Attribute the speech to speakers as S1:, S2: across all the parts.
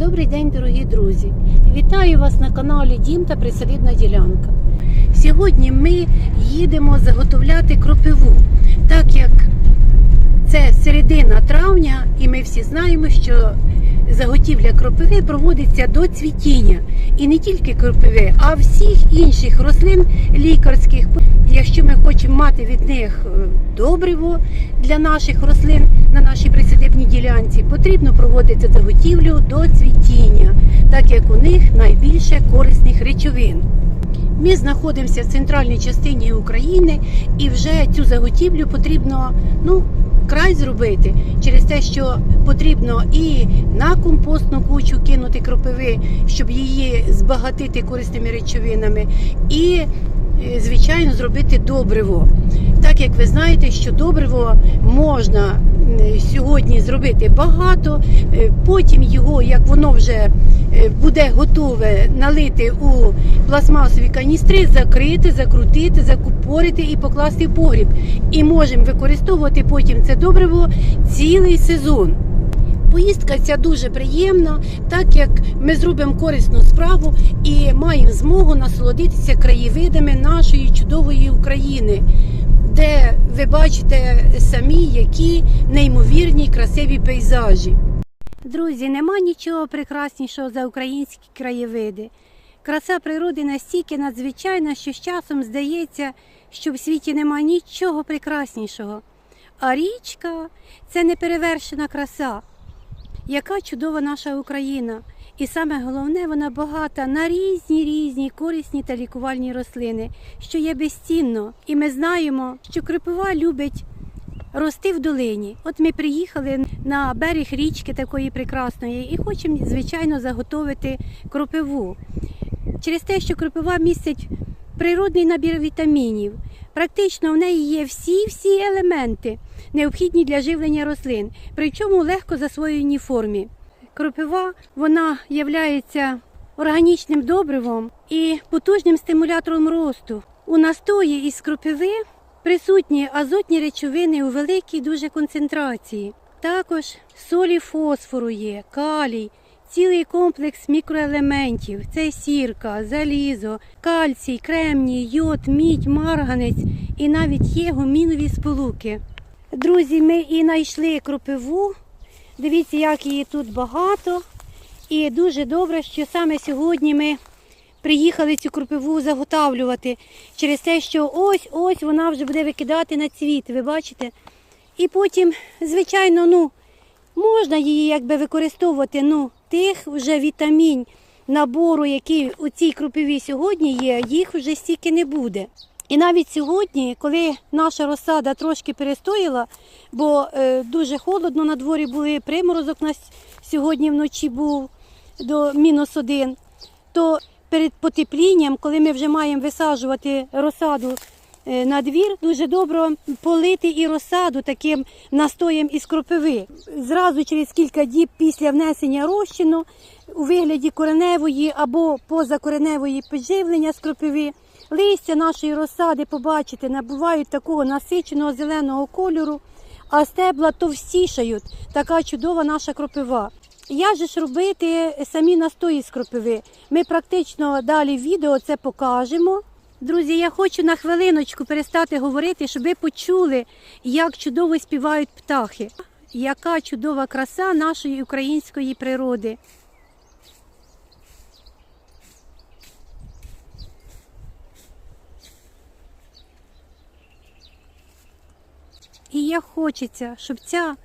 S1: Добрий день, дорогі друзі! Вітаю вас на каналі Дім та Присадибна ділянка. Сьогодні ми їдемо заготовляти кропиву, так як це середина травня, і ми всі знаємо, що заготівля кропиви проводиться до цвітіння. І не тільки кропиви, а всіх інших рослин лікарських. Якщо ми хочемо мати від них е, добриво для наших рослин на нашій присадибній ділянці, потрібно проводити заготівлю до цвітіння, так як у них найбільше корисних речовин. Ми знаходимося в центральній частині України і вже цю заготівлю потрібно ну, край зробити через те, що потрібно і на компостну кучу кинути кропиви, щоб її збагатити корисними речовинами, і, звичайно, зробити добриво. Так як ви знаєте, що добриво можна сьогодні зробити багато, е, потім його, як воно вже е, буде готове, налити у пластмасові каністри, закрити, закрутити, закупорити і покласти в погріб. І можемо використовувати потім це добриво цілий сезон. Поїздка ця дуже приємна, так як ми зробимо корисну справу і маємо змогу насолодитися краєвидами нашої чудової України, де ви бачите самі які неймовірні красиві пейзажі. Друзі, нема нічого прекраснішого за українські краєвиди. Краса природи настільки надзвичайна, що з часом здається, що в світі нема нічого прекраснішого. А річка це неперевершена краса. Яка чудова наша Україна! І саме головне, вона багата на різні різні корисні та лікувальні рослини, що є безцінно. І ми знаємо, що кропива любить рости в долині. От ми приїхали на берег річки такої прекрасної і хочемо, звичайно, заготовити кропиву. Через те, що кропива містить природний набір вітамінів. Практично в неї є всі-всі елементи, необхідні для живлення рослин, причому легко засвоєній формі. Кропива вона є органічним добривом і потужним стимулятором росту. У настої із кропиви присутні азотні речовини у великій дуже концентрації. Також солі фосфору є, калій, цілий комплекс мікроелементів. Це сірка, залізо, кальцій, кремній, йод, мідь, марганець і навіть є гумінові сполуки. Друзі, ми і знайшли кропиву. Дивіться, як її тут багато. І дуже добре, що саме сьогодні ми приїхали цю кропиву заготавлювати через те, що ось ось вона вже буде викидати на цвіт. Ви бачите? І потім, звичайно, ну, можна її якби використовувати, ну, тих вже вітамін набору, який у цій кропиві сьогодні є, їх вже стільки не буде. І навіть сьогодні, коли наша розсада трошки перестояла, бо е, дуже холодно на дворі були, приморозок у нас сьогодні вночі був до мінус один, то перед потеплінням, коли ми вже маємо висаджувати розсаду на двір, дуже добре полити і розсаду таким настоєм із кропиви. Зразу через кілька діб після внесення розчину у вигляді кореневої або позакореневої підживлення з кропиви. Листя нашої розсади, побачите, набувають такого насиченого зеленого кольору, а стебла товстішають. Така чудова наша кропива. Як же ж робити самі настої з кропиви? Ми практично далі в відео це покажемо. Друзі, я хочу на хвилиночку перестати говорити, щоб ви почули, як чудово співають птахи. Яка чудова краса нашої української природи. І як хочеться, щоб ця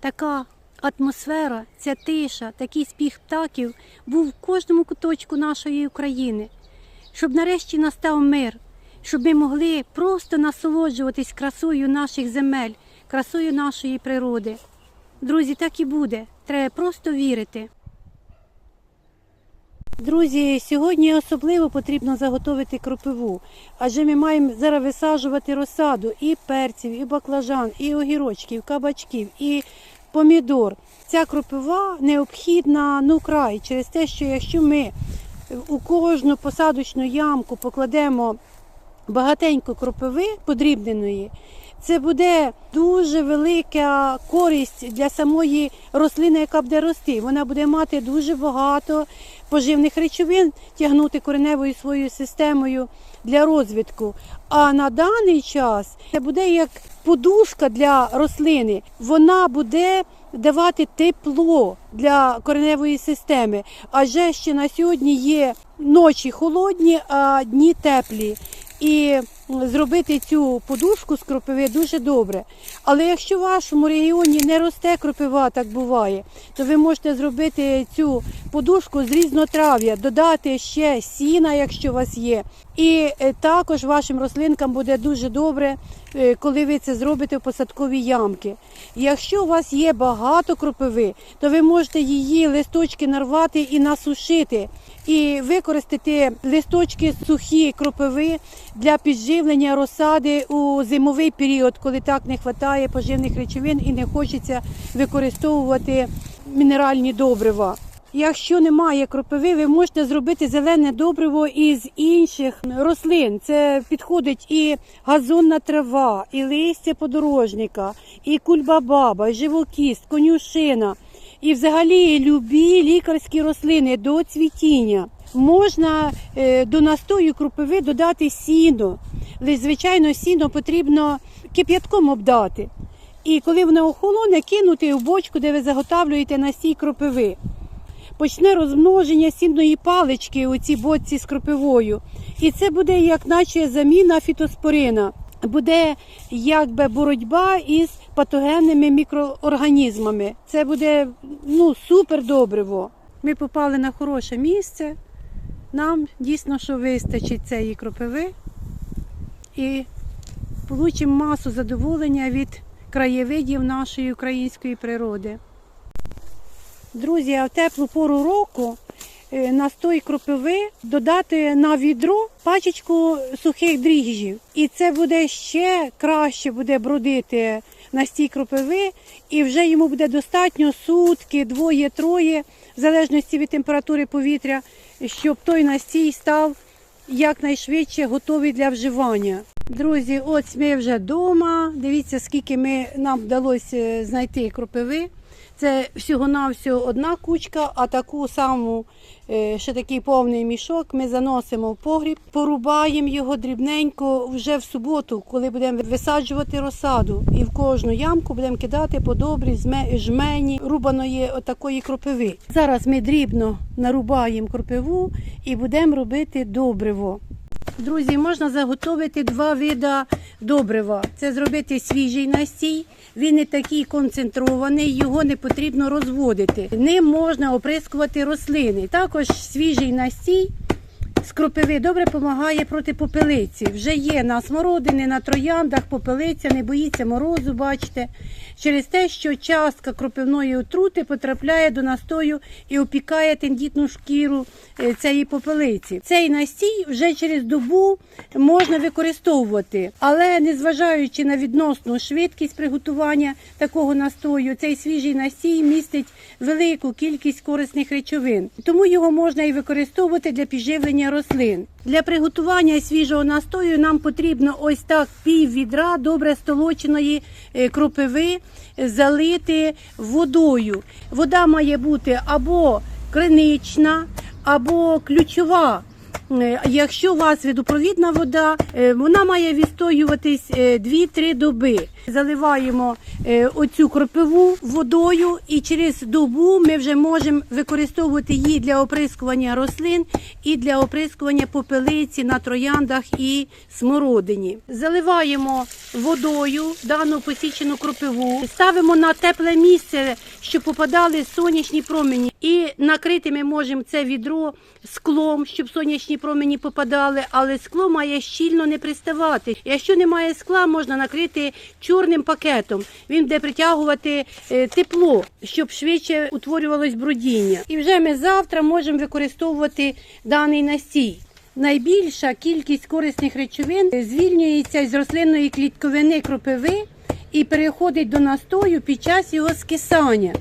S1: така атмосфера, ця тиша, такий спіх птахів був в кожному куточку нашої України, щоб нарешті настав мир, щоб ми могли просто насолоджуватись красою наших земель, красою нашої природи. Друзі, так і буде. Треба просто вірити. Друзі, сьогодні особливо потрібно заготовити кропиву, адже ми маємо зараз висаджувати розсаду і перців, і баклажан, і огірочків, кабачків, і помідор. Ця кропива необхідна ну край через те, що якщо ми у кожну посадочну ямку покладемо багатенько кропиви подрібненої, Це буде дуже велика користь для самої рослини, яка буде рости. Вона буде мати дуже багато поживних речовин, тягнути кореневою своєю системою для розвитку. А на даний час це буде як подушка для рослини. Вона буде давати тепло для кореневої системи. Адже ще на сьогодні є ночі холодні, а дні теплі. І зробити цю подушку з кропиви дуже добре. Але якщо в вашому регіоні не росте кропива, так буває, то ви можете зробити цю подушку з різнотрав'я, додати ще сіна, якщо у вас є. І е, також вашим рослинкам буде дуже добре, е, коли ви це зробите в посадковій ямки. Якщо у вас є багато кропиви, то ви можете її листочки нарвати і насушити, і використати листочки сухі кропиви для підживлення розсади у зимовий період, коли так не вистачає поживних речовин і не хочеться використовувати мінеральні добрива. Якщо немає кропиви, ви можете зробити зелене добриво із інших рослин. Це підходить і газонна трава, і листя подорожника, і кульбабаба, і живокіст, конюшина, і взагалі любі лікарські рослини до цвітіння. Можна е, до настою кропиви додати сіно. Але, звичайно, сіно потрібно кип'ятком обдати. І коли воно охолоне, кинути в бочку, де ви заготавлюєте настій кропиви почне розмноження сінної палички у цій боці з кропивою. І це буде як наче заміна фітоспорина. Буде якби боротьба із патогенними мікроорганізмами. Це буде ну, супер добриво. Ми попали на хороше місце. Нам дійсно що вистачить цієї кропиви. І получимо масу задоволення від краєвидів нашої української природи. Друзі, в теплу пору року е, настой кропиви додати на відро пачечку сухих дріжджів. І це буде ще краще буде бродити настій кропиви, і вже йому буде достатньо сутки, двоє-троє, в залежності від температури повітря, щоб той настій став якнайшвидше готовий для вживання. Друзі, ось ми вже вдома. Дивіться, скільки ми, нам вдалося знайти кропиви. Це всього-навсього одна кучка, а таку саму, е, ще такий повний мішок, ми заносимо в погріб, порубаємо його дрібненько вже в суботу, коли будемо висаджувати розсаду. І в кожну ямку будемо кидати по добрій зме- жмені рубаної отакої кропиви. Зараз ми дрібно нарубаємо кропиву і будемо робити добриво. Друзі, можна заготовити два вида добрива. Це зробити свіжий настій. Він не такий концентрований, його не потрібно розводити. Ним можна оприскувати рослини. Також свіжий настій з кропиви добре допомагає проти попелиці. Вже є на смородини, на трояндах, попелиця, не боїться морозу, бачите. Через те, що частка кропивної отрути потрапляє до настою і опікає тендітну шкіру е, цієї попелиці. Цей настій вже через добу можна використовувати, але незважаючи на відносну швидкість приготування такого настою, цей свіжий настій містить велику кількість корисних речовин, тому його можна і використовувати для підживлення рослин. Для приготування свіжого настою нам потрібно ось так пів відра добре столоченої е, кропиви залити водою. Вода має бути або кринична, або ключова. Е, Якщо у вас відопровідна вода, е, вона має відстоюватись е, 2-3 доби. Заливаємо е, оцю кропиву водою, і через добу ми вже можемо використовувати її для оприскування рослин і для оприскування попелиці на трояндах і смородині. Заливаємо водою дану посічену кропиву, ставимо на тепле місце, щоб попадали сонячні промені, і накрити ми можемо це відро склом, щоб сонячні промені попадали, але скло має щільно не приставати. Якщо немає скла, можна накрити чорним пакетом. Він буде притягувати е, тепло, щоб швидше утворювалось бродіння. І вже ми завтра можемо використовувати даний настій. Найбільша кількість корисних речовин звільнюється з рослинної клітковини кропиви і переходить до настою під час його скисання.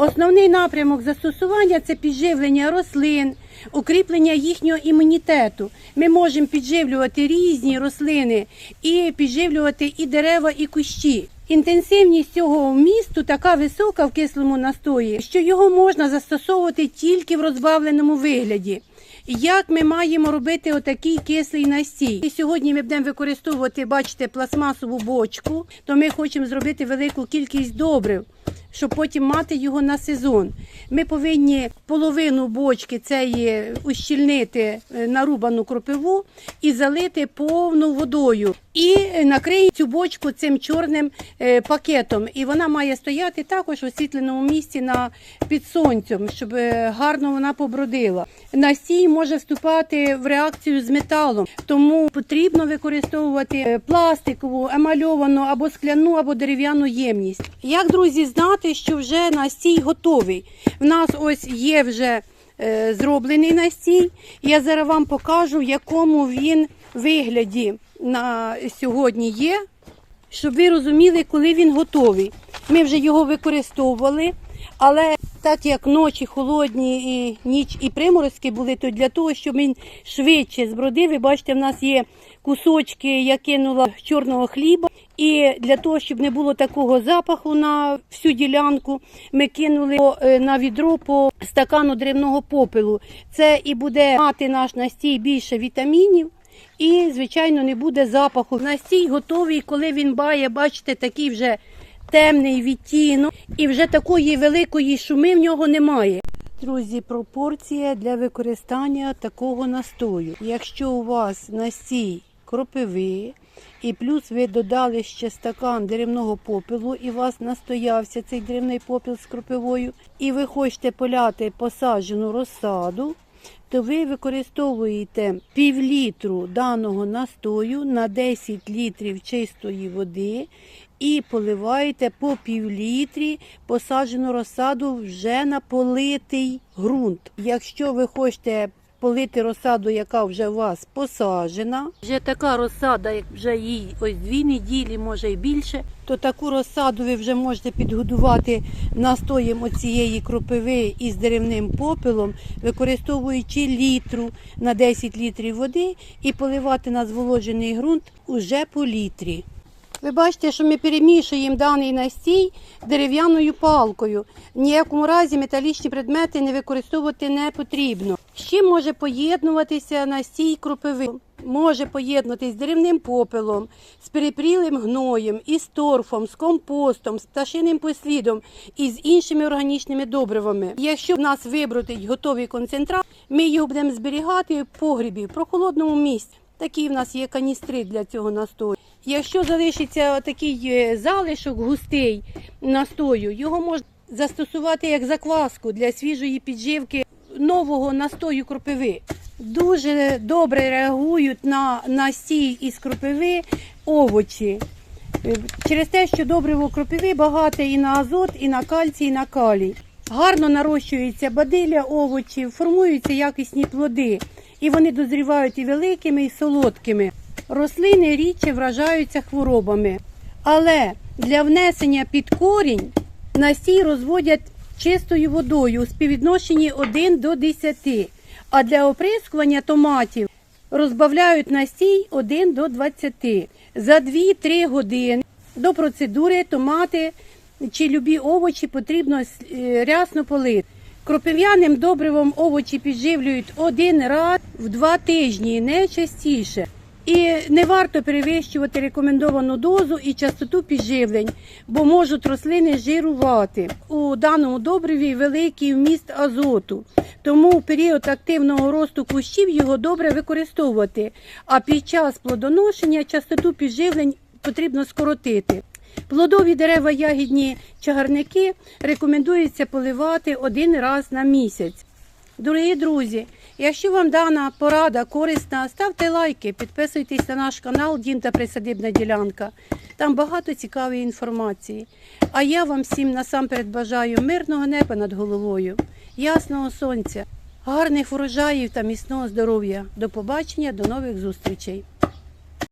S1: Основний напрямок застосування це підживлення рослин, укріплення їхнього імунітету. Ми можемо підживлювати різні рослини і підживлювати і дерева, і кущі. Інтенсивність цього вмісту така висока в кислому настої, що його можна застосовувати тільки в розбавленому вигляді. Як ми маємо робити отакий кислий настій? І сьогодні ми будемо використовувати, бачите, пластмасову бочку, то ми хочемо зробити велику кількість добрив, щоб потім мати його на сезон. Ми повинні половину бочки цієї ущільнити е, нарубану кропиву і залити повну водою. І накриємо цю бочку цим чорним е, пакетом. І вона має стояти також в освітленому місці під сонцем, щоб е, гарно вона побродила. Настій може вступати в реакцію з металом, тому потрібно використовувати пластикову, емальовану або скляну, або дерев'яну ємність. Як друзі, знати, що вже настій готовий? В нас ось є вже е, зроблений настій. Я зараз вам покажу, в якому він вигляді на сьогодні є, щоб ви розуміли, коли він готовий. Ми вже його використовували, але так як ночі холодні і ніч і приморозки були, то для того, щоб він швидше збродив, ви бачите, в нас є кусочки, я кинула чорного хліба. І для того, щоб не було такого запаху на всю ділянку, ми кинули е, на відро по стакану древного попелу. Це і буде мати наш настій більше вітамінів. І, звичайно, не буде запаху. Настій готовий, коли він має, бачите, такий вже темний відтінок, і вже такої великої шуми в нього немає. Друзі, пропорція для використання такого настою. Якщо у вас настій кропиви, і плюс ви додали ще стакан деревного попелу, і у вас настоявся цей деревний попіл з кропивою, і ви хочете поляти посаджену розсаду, то ви використовуєте півлітру даного настою на 10 літрів чистої води і поливаєте по півлітрі посаджену розсаду вже на политий ґрунт. Якщо ви хочете полити розсаду, яка вже у вас посаджена, вже така розсада, як вже їй ось дві неділі, може і більше, то таку розсаду ви вже можете підгодувати настоєм оцієї кропиви із деревним попелом, використовуючи літру на 10 літрів води і поливати на зволожений ґрунт уже по літрі. Ви бачите, що ми перемішуємо даний настій дерев'яною палкою. Ніякому разі металічні предмети не використовувати не потрібно. З чим може поєднуватися настій кропиви? Може поєднуватись з деревним попелом, з перепрілим гноєм, із торфом, з компостом, з пташиним послідом і з іншими органічними добривами. Якщо в нас вибрутить готовий концентрат, ми його будемо зберігати в погрібі в прохолодному місці. Такі в нас є каністри для цього настою. Якщо залишиться такий е, залишок густий настою, його можна застосувати як закваску для свіжої підживки нового настою кропиви. Дуже добре реагують на настій із кропиви овочі. Е, Через те, що добриво кропиви багате і на азот, і на кальцій, і на калій. Гарно нарощується бадилля овочів, формуються якісні плоди, і вони дозрівають і великими, і солодкими. Рослини рідше вражаються хворобами. Але для внесення під корінь настій розводять чистою водою у співвідношенні 1 до 10, а для оприскування томатів розбавляють настій 1 до 20. За 2-3 години до процедури томати чи любі овочі потрібно е, рясно полити. Кропив'яним добривом овочі підживлюють один раз в два тижні, не частіше. І не варто перевищувати рекомендовану дозу і частоту підживлень, бо можуть рослини жирувати. У даному добриві великий вміст азоту. Тому в період активного росту кущів його добре використовувати. А під час плодоношення частоту підживлень потрібно скоротити. Плодові дерева, ягідні чагарники рекомендується поливати один раз на місяць. Дорогі друзі, якщо вам дана порада корисна, ставте лайки, підписуйтесь на наш канал Дім та Присадибна ділянка. Там багато цікавої інформації. А я вам всім насамперед бажаю мирного неба над головою, ясного сонця, гарних урожаїв та міцного здоров'я. До побачення, до нових зустрічей.